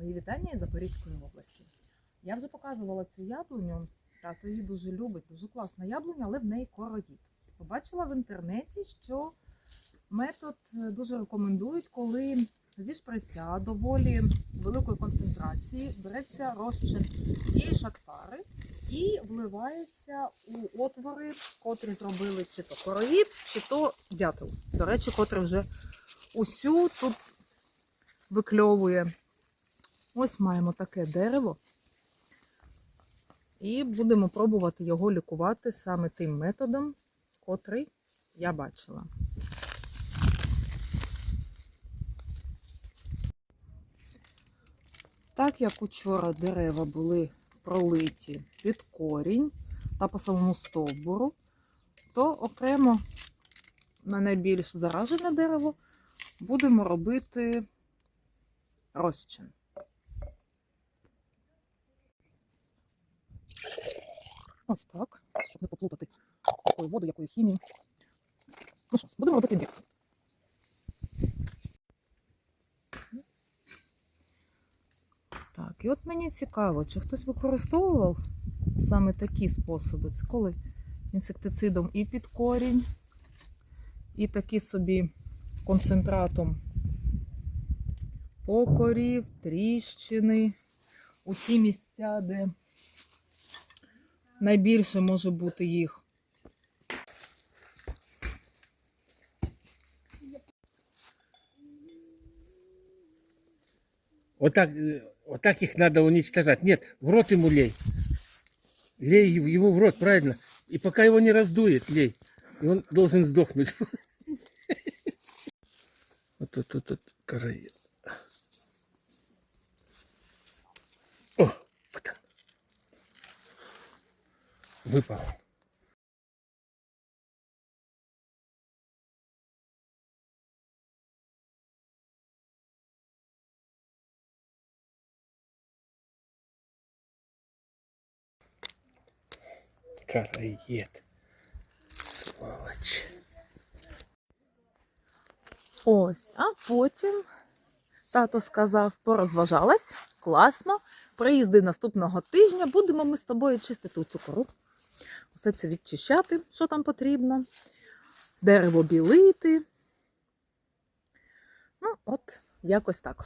Мої вітання із Запорізької області. Я вже показувала цю яблуню. Тато її дуже любить, дуже класна яблуня, але в неї кородіт. Побачила в інтернеті, що метод е, дуже рекомендують, коли зі шприця доволі великої концентрації береться розчин цієї шатари і вливається у отвори, котрі зробили чи то короїд, чи то дятел. До речі, котрий вже усю тут викльовує. Ось маємо таке дерево. І будемо пробувати його лікувати саме тим методом, котрий я бачила. Так як учора дерева були пролиті під корінь та по самому стовбуру, то окремо на найбільш заражене дерево будемо робити розчин. Ось так, щоб не поплутати якою воду, якою хімію. Ну що, будемо робити ін'єкцію. Так, і от мені цікаво, чи хтось використовував саме такі способи. Це коли інсектицидом і під корінь, і такі собі концентратом покорів, тріщини, у ті місця, де найбільше може бути їх. Вот так, вот так их надо уничтожать. Нет, в рот ему лей. Лей его в рот, правильно. И пока его не раздует, лей. И он должен сдохнуть. Вот тут, тут, тут, короед. Выпал. Караєт. Сволоч. Ось, а потім тато сказав, порозважалась, класно. Приїзди наступного тижня, будемо ми з тобою чистити цю кору. Все це відчищати, що там потрібно. Дерево білити. Ну, от, якось так.